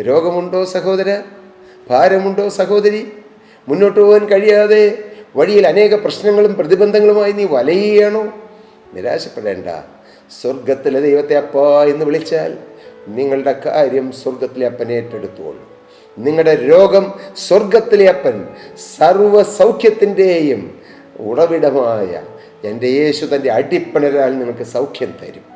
രോഗമുണ്ടോ സഹോദര? ഭാരമുണ്ടോ സഹോദരി? മുന്നോട്ട് പോകാൻ കഴിയാതെ വഴിയിൽ അനേക പ്രശ്നങ്ങളും പ്രതിബന്ധങ്ങളുമായി നീ വലയുകയാണോ? നിരാശപ്പെടേണ്ട. സ്വർഗത്തിലെ ദൈവത്തെ അപ്പ എന്ന് വിളിച്ചാൽ നിങ്ങളുടെ കാര്യം സ്വർഗത്തിലെ അപ്പൻ ഏറ്റെടുത്തോളൂ. നിങ്ങളുടെ രോഗം സ്വർഗത്തിലെ അപ്പൻ സർവ സൗഖ്യത്തിന്റെയും ഉറവിടമായ എന്റെ യേശു തന്റെ അടിപ്പണരാൽ നിങ്ങൾക്ക് സൗഖ്യം തരും.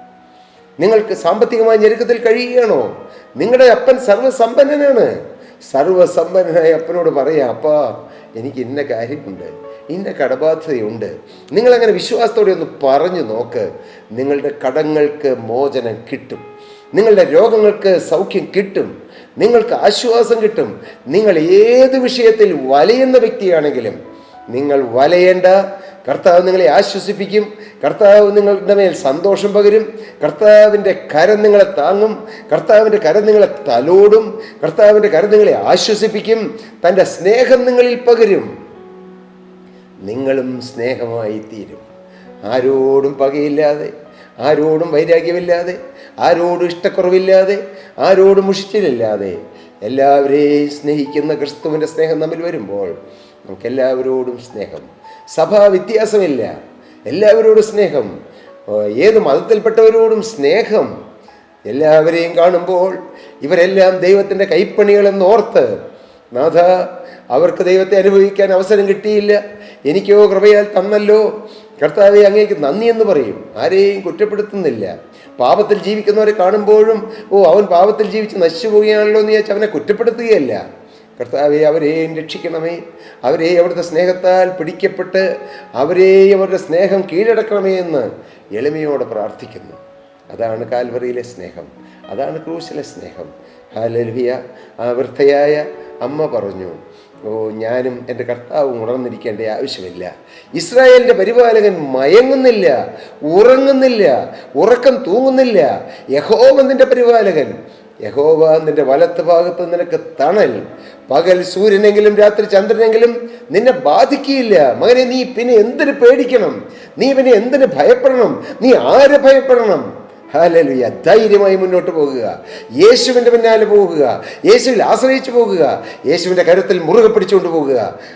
നിങ്ങൾക്ക് സാമ്പത്തികമായ ഞെരുക്കത്തിൽ കഴിയുകയാണോ? നിങ്ങളുടെ അപ്പൻ സർവസമ്പന്നനാണ് സർവസമ്പന്നനായ അപ്പനോട് പറയാം അപ്പാ എനിക്ക് ഇന്ന കാര്യമുണ്ട് ഇന്ന കടബാധ്യതയുണ്ട്. നിങ്ങളങ്ങനെ വിശ്വാസത്തോടെ ഒന്ന് പറഞ്ഞു നോക്ക്. നിങ്ങളുടെ കടങ്ങൾക്ക് മോചനം കിട്ടും. നിങ്ങളുടെ രോഗങ്ങൾക്ക് സൗഖ്യം കിട്ടും. നിങ്ങൾക്ക് ആശ്വാസം കിട്ടും. നിങ്ങൾ ഏത് വിഷയത്തിൽ വലയുന്ന വ്യക്തിയാണെങ്കിലും നിങ്ങൾ വലയേണ്ട കർത്താവ് നിങ്ങളെ ആശ്വസിപ്പിക്കും. കർത്താവ് നിങ്ങളുടെ മേൽ സന്തോഷം പകരും. കർത്താവിന്റെ കരം നിങ്ങളെ താങ്ങും. കർത്താവിന്റെ കരം നിങ്ങളെ തലോടും. കർത്താവിന്റെ കരം നിങ്ങളെ ആശ്വസിപ്പിക്കും. തന്റെ സ്നേഹം നിങ്ങളിൽ പകരും. നിങ്ങളും സ്നേഹമായി തീരും. ആരോടും പകയില്ലാതെ ആരോടും വൈരാഗ്യമില്ലാതെ ആരോടും ഇഷ്ടക്കുറവില്ലാതെ ആരോടും മുഷിച്ചിലില്ലാതെ എല്ലാവരെയും സ്നേഹിക്കുന്ന ക്രിസ്തുവിന്റെ സ്നേഹം തമ്മിൽ വരുമ്പോൾ നമുക്കെല്ലാവരോടും സ്നേഹം സഭാ വ്യത്യാസമില്ല. എല്ലാവരോടും സ്നേഹം. ഏത് മതത്തിൽപ്പെട്ടവരോടും സ്നേഹം. എല്ലാവരെയും കാണുമ്പോൾ ഇവരെല്ലാം ദൈവത്തിന്റെ കൈപ്പണികളെന്നോർത്ത് നാഥ അവർക്ക് ദൈവത്തെ അനുഭവിക്കാൻ അവസരം കിട്ടിയില്ല. എനിക്കോ കൃപയാൽ തന്നല്ലോ. കർത്താവെ അങ്ങേക്ക് നന്ദി എന്ന് പറയും. ആരെയും കുറ്റപ്പെടുത്തുന്നില്ല. പാപത്തിൽ ജീവിക്കുന്നവരെ കാണുമ്പോഴും ഓ അവൻ പാപത്തിൽ ജീവിച്ച് നശിച്ചു പോവുകയാണല്ലോ എന്ന് ചോദിച്ചാൽ അവനെ കുറ്റപ്പെടുത്തുകയല്ല. കർത്താവെ അവരെയും രക്ഷിക്കണമേ. അവരെ അവരുടെ സ്നേഹത്താൽ പിടിക്കപ്പെട്ട് അവരെയും അവരുടെ സ്നേഹം കീഴടക്കണമേ എന്ന് എളിമയോടെ പ്രാർത്ഥിക്കുന്നു. അതാണ് കാൽവറിയിലെ സ്നേഹം. അതാണ് ക്രൂശിലെ സ്നേഹം. ഹാലൽഹിയ ആ വൃദ്ധയായ അമ്മ പറഞ്ഞു ഓ ഞാനും എന്റെ കർത്താവും ഉണർന്നിരിക്കേണ്ട ആവശ്യമില്ല. ഇസ്രായേലിന്റെ പരിപാലകൻ മയങ്ങുന്നില്ല ഉറങ്ങുന്നില്ല ഉറക്കം തൂങ്ങുന്നില്ല. യഹോവ പരിപാലകൻ യഹോവ നിന്റെ വലത്ത് ഭാഗത്ത് നിനക്ക് തണൽ. പകൽ സൂര്യനെങ്കിലും രാത്രി ചന്ദ്രനെങ്കിലും നിന്നെ ബാധിക്കുകയില്ല മകനെ നീ പിന്നെ എന്തിനു പേടിക്കണം? നീ പിന്നെ എന്തിനു ഭയപ്പെടണം? നീ ആരെ ഭയപ്പെടണം? ഹാലലുയ ധൈര്യമായി മുന്നോട്ട് പോകുക. യേശുവിന്റെ പിന്നാലെ പോകുക. യേശുവിൽ ആശ്രയിച്ചു പോകുക. യേശുവിന്റെ കരുത്തിൽ മുറുകെ പിടിച്ചുകൊണ്ട് പോകുക.